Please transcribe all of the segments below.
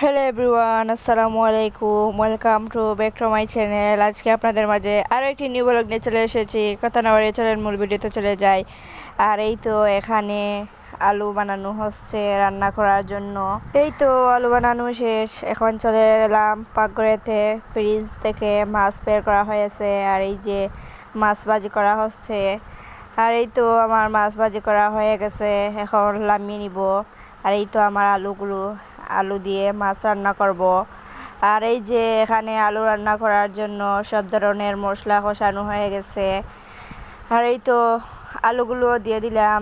Hello everyone আসসালামু আলাইকুম welcome to back to my channel আজকে আপনাদের মাঝে আরও একটি নিউ ব্লগ নিয়ে চলে এসেছি। কথা না বাড়িয়ে চলেন, মূল ভিডিওতে চলে যাই। আর এই তো এখানে আলু বানানো হচ্ছে রান্না করার জন্য। এই তো আলু বানানো শেষ। এখন চলে এলাম পাকঘরেতে। ফ্রিজ থেকে মাছ বের করা হয়েছে। আর এই যে মাছ ভাজি করা হচ্ছে। আর এই তো আমার মাছ ভাজি করা হয়ে গেছে। এখন লামিয়ে নিব। আর এই তো আমার আলুগুলো আলু দিয়ে মাছ রান্না করব। আর এই যে এখানে আলু রান্না করার জন্য সব ধরনের মশলা কষানো হয়ে গেছে। আর এই তো আলুগুলো দিয়ে দিলাম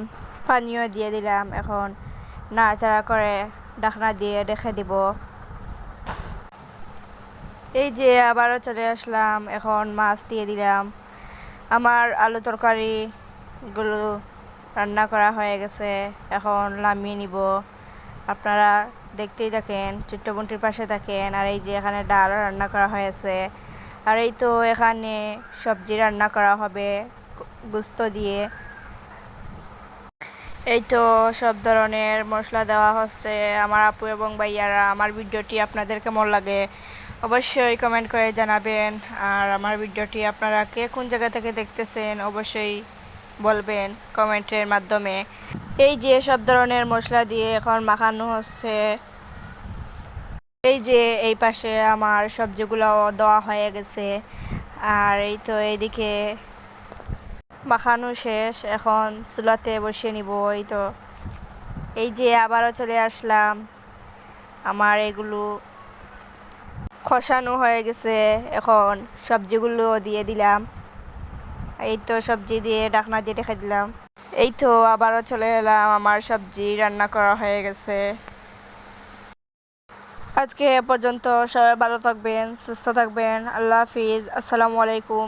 পানিও দিয়ে দিলাম। এখন নাড়াচাড়া করে ডাকনা দিয়ে রেখে দিব। এই যে আবারও চলে আসলাম, এখন মাছ দিয়ে দিলাম। আমার আলু তরকারিগুলো রান্না করা হয়ে গেছে, এখন নামিয়ে নিব। আপনারা দেখতেই থাকেন ছোট্ট পাশে থাকেন, আর এই যে এখানে ডাল রান্না করা হয়েছে, আর এই তো এখানে সবজি রান্না করা হবে গুস্ত দিয়ে। এই তো সব ধরনের মশলা দেওয়া হচ্ছে আমার আপু এবং ভাইয়ারা, আমার ভিডিওটি আপনাদের কেমন লাগে অবশ্যই কমেন্ট করে জানাবেন, আর আমার ভিডিওটি আপনারা কে কোন জায়গা থেকে দেখতেছেন অবশ্যই বলবেন কমেন্টের মাধ্যমে। এই যে সব ধরনের মশলা দিয়ে এখন মাখানো হচ্ছে। এই যে এই পাশে আমার সবজিগুলো দেওয়া হয়ে গেছে। আর এই তো এইদিকে মাখানো শেষ। এখন চুলাতে বসিয়ে নিব, এই তো। এই যে আবারও চলে আসলাম। আমার এগুলো খসানো হয়ে গেছে। এখন সবজিগুলো দিয়ে দিলাম। এই তো সবজি দিয়ে ডাকনা দিয়ে রেখে দিলাম। এই তো আবারও চলে এলাম, আমার সবজি রান্না করা হয়ে গেছে। আজকে পর্যন্ত সবাই ভালো থাকবেন, সুস্থ থাকবেন, আল্লাহ হাফিজ, আসসালামু আলাইকুম।